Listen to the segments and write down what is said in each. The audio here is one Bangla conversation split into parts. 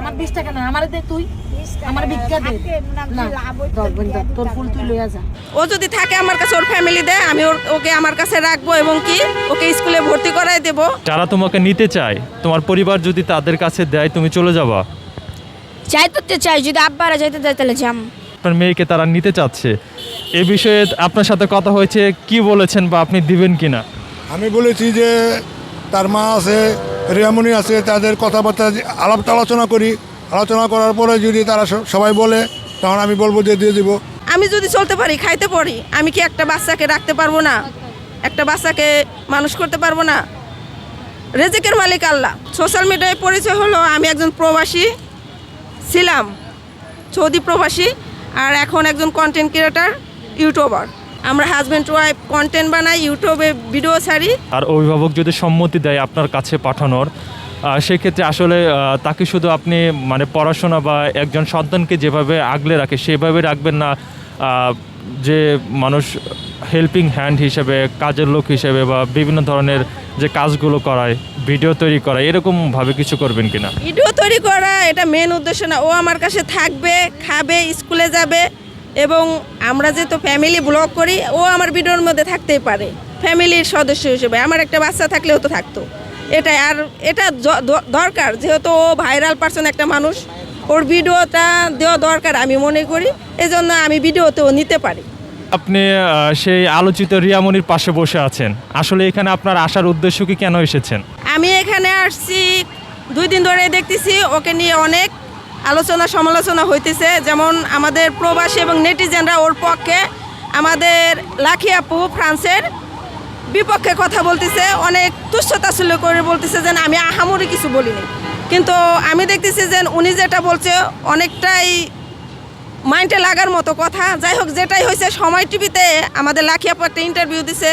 আমার বিশ টাকা না আমার দে তুই। আমার ভিক্ষা দে। না তোর ফুল তুই লইয়া যা। ও যদি থাকে আমার কাছে ওর ফ্যামিলি দেয় আমি ওর ওকে আমার কাছে রাখব এবং কি? ওকে স্কুলে ভর্তি করাই দেবো। যারা তোমাকে নিতে চায় তোমার পরিবার যদি তাদের কাছে দেয় তুমি চলে যাবা। যাইতে তো চাই যদি আব্বারা যাইতে দেয় তাহলে যাম। আপনার মেয়েকে তারা নিতে চাচ্ছে। এ বিষয়ে আপনার সাথে কথা হয়েছে কি বলেছেন বা আপনি দিবেন কিনা? আমি বলেছি যে তার মা আছে রিয়ামণি আছে, তাদের কথাবার্তা আলাপ আলোচনা করি। আলোচনা করার পরে যদি তারা সবাই বলে, তখন আমি বলব যে দিয়ে দিব। আমি যদি চলতে পারি, খাইতে পারি, আমি কি একটা বাচ্চাকে রাখতে পারব না? একটা বাচ্চাকে মানুষ করতে পারব না? রেজেকের মালিক আল্লাহ। সোশ্যাল মিডিয়ায় পরিচয় হলো, আমি একজন প্রবাসী ছিলাম, সৌদি প্রবাসী, আর এখন একজন কন্টেন্ট ক্রিয়েটার ইউটিউবার। আমরা হাজব্যান্ড ওয়াইফ কন্টেন্ট বানাই ইউটিউবে ভিডিও ছাড়ি। আর অভিভাবক যদি সম্মতি দেয় আপনার কাছে পাঠানোর সেক্ষেত্রে আসলে তাকে শুধু আপনি মানে পড়াশোনা বা একজন সন্তানকে যেভাবে আগলে রাখে সেভাবে রাখবেন না যে মানুষ হেল্পিং হ্যান্ড হিসেবে কাজের লোক হিসেবে বা বিভিন্ন ধরনের যে কাজগুলো করায় ভিডিও তৈরি করায় এরকমভাবে কিছু করবেন কিনা? ভিডিও তৈরি করা এটা মেন উদ্দেশ্য না। ও আমার কাছে থাকবে খাবে স্কুলে যাবে। এবং আমরা যেহেতু ফ্যামিলি ব্লগ করি ও আমার ভিডিওর মধ্যে থাকতেই পারে। ফ্যামিলির সদস্য হিসেবে আমার একটা বাচ্চা থাকলেও তো থাকতো। এটাই আর এটা দরকার যেহেতু ও ভাইরাল পার্সন একটা মানুষ ওর ভিডিওটা দেওয়া দরকার আমি মনে করি এজন্য আমি ভিডিওতেও নিতে পারি। আপনি সেই আলোচিত রিয়ামনির পাশে বসে আছেন। আসলে এখানে আপনার আসার উদ্দেশ্য কি কেন এসেছেন? আমি এখানে আসছি দুই দিন ধরে দেখতেছি ওকে নিয়ে অনেক আলোচনা সমালোচনা হইতেছে, যেমন আমাদের প্রবাসী এবং নেটিজেনরা ওর পক্ষে আমাদের লাখি আপু ফ্রান্সের বিপক্ষে কথা বলতেছে, অনেক তুচ্ছতাচ্ছল্য করে বলতেছে যে আমি আহামরি কিছু বলিনি। কিন্তু আমি দেখতেছি যে উনি যেটা বলছে অনেকটাই মাইন্ডে লাগার মতো কথা। যাই হোক, যেটাই হয়েছে, সময় টিভিতে আমাদের লাখি আপু একটা ইন্টারভিউ দিছে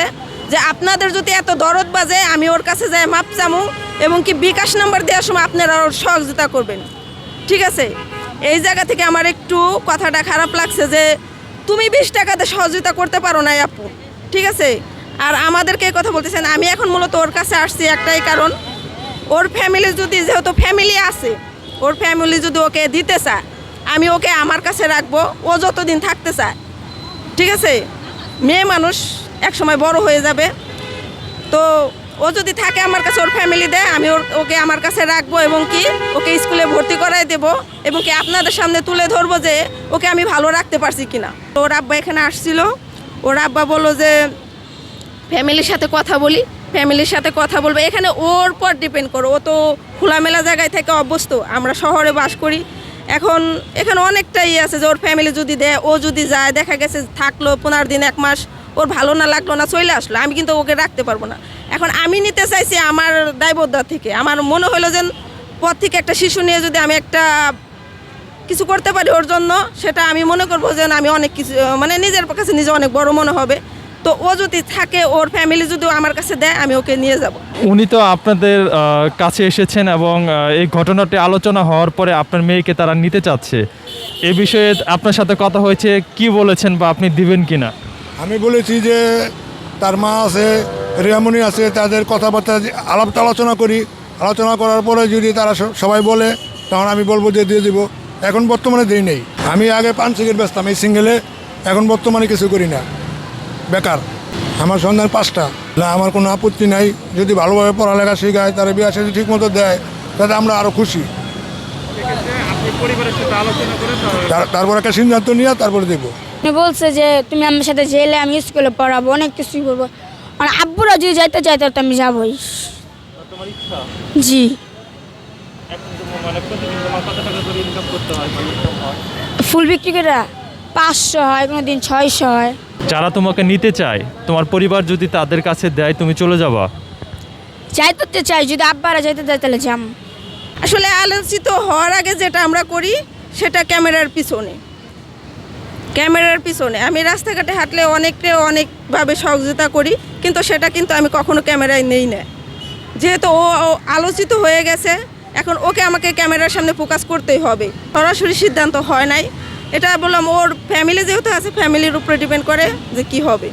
যে আপনাদের যদি এত দরদ বাজে, আমি ওর কাছে যাই মাপ চামু এবং কি বিকাশ নাম্বার দেওয়ার সময় আপনারা ওর সহযোগিতা করবেন। ঠিক আছে, এই জায়গা থেকে আমার একটু কথাটা খারাপ লাগছে যে তুমি বিশ টাকাতে সহযোগিতা করতে পারো না আপু, ঠিক আছে? আর আমাদেরকে কথা বলতেছেন, আমি এখন মূলত ওর কাছে আসছি একটাই কারণ, ওর ফ্যামিলি যদি, যেহেতু ফ্যামিলি আছে, ওর ফ্যামিলি যদি ওকে দিতে চায়, আমি ওকে আমার কাছে রাখব, ও যতদিন থাকতে চায়, ঠিক আছে? মেয়ে মানুষ এক সময় বড় হয়ে যাবে, তো ও যদি থাকে আমার কাছে ওর ফ্যামিলি দেয়, আমি ওর ওকে আমার কাছে রাখব এবং কি ওকে স্কুলে ভর্তি করাই দেবো এবং কি আপনাদের সামনে তুলে ধরবো যে ওকে আমি ভালো রাখতে পারছি কিনা। তো ওর আব্বা এখানে আসছিল। ওর আব্বা বলল যে ফ্যামিলির সাথে কথা বলি ফ্যামিলির সাথে কথা বলব। এখানে ওর পর ডিপেন্ড করো। ও তো খোলামেলা জায়গায় থেকে অভ্যস্ত। আমরা শহরে বাস করি। এখন, এখানে অনেকটাই আছে যে ওর ফ্যামিলি যদি দেয়, ও যদি যায়, দেখা গেছে থাকল পনেরো দিন, এক মাস। ওর ভালো না লাগল না, চলে আসলো। আমি কিন্তু ওকে রাখতে পারব না। এখন আমি নিতে চাইছি আমার দায়বদ্ধতা থেকে। আমার মনে হলো যে পর থেকে একটা শিশু নিয়ে যদি আমি একটা কিছু করতে পারি ওর জন্য, সেটা আমি মনে করব যে আমি অনেক কিছু মানে নিজের কাছে নিজে অনেক বড় মনে হবে। তো ও যদি থাকে, ওর ফ্যামিলি যদি আমার কাছে দেয়, আমি ওকে নিয়ে যাব। উনি তো আপনাদের কাছে এসেছেন এবং এই ঘটনাটি আলোচনা হওয়ার পরে আপনার মেয়েকে তারা নিতে চাচ্ছে। এ বিষয়ে আপনার সাথে কথা হয়েছে, কি বলেছেন বা আপনি দিবেন কিনা? আমি বলেছি যে তার মা আছে রিয়ামণি আছে তাদের কথাবার্তা আলাপ আলোচনা করি। আলোচনা করার পরে যদি তারা সবাই বলে তখন আমি বলব যে দিয়ে দিব। এখন বর্তমানে দিই নেই। আমি আগে পান সিগারেট বেচতাম এই সিঙ্গেলে এখন বর্তমানে কিছু করি না। বেকার। আমার সন্ধান পাঁচটা। না আমার কোনো আপত্তি নাই। যদি ভালোভাবে পড়ালেখা শেখায় তারা বিয়া সাথে ঠিক মতো দেয় তাতে আমরা আরও খুশি। তার- তারপর একটা সিদ্ধান্ত নিয়ে তারপরে দেবো। বলছে যে তুমি আমার সাথে জেলে আমি স্কুলে পড়াবো অনেক কিছুই করব। আর আব্বুরা যদি যাইতে চাই তো আমি যাবোই। জি। ফুল বিক্রি করে পাঁচশো হয় কোনো দিন ছয়শো হয়। যারা তোমাকে নিতে চায় তোমার পরিবার যদি তাদের কাছে দেয় তুমি চলে যাবা? যাইতে তো চাই যদি আব্বারা যাইতে দেয় তাহলে যাম। আসলে আলোচিত হওয়ার আগে যেটা আমরা করি সেটা ক্যামেরার পিছনে। ক্যামেরার পিছনে। আমি রাস্তাঘাটে হাঁটলে অনেককে অনেকভাবে সহযোগিতা করি, কিন্তু সেটা কিন্তু আমি কখনো ক্যামেরায় নেই না। যেহেতু ও আলোচিত হয়ে গেছে, এখন ওকে আমাকে ক্যামেরার সামনে ফোকাস করতেই হবে। সরাসরি সিদ্ধান্ত হয় নাই। এটা বললাম, ওর ফ্যামিলি যেহেতু আছে ফ্যামিলির উপরে ডিপেন্ড করে যে কি হবে।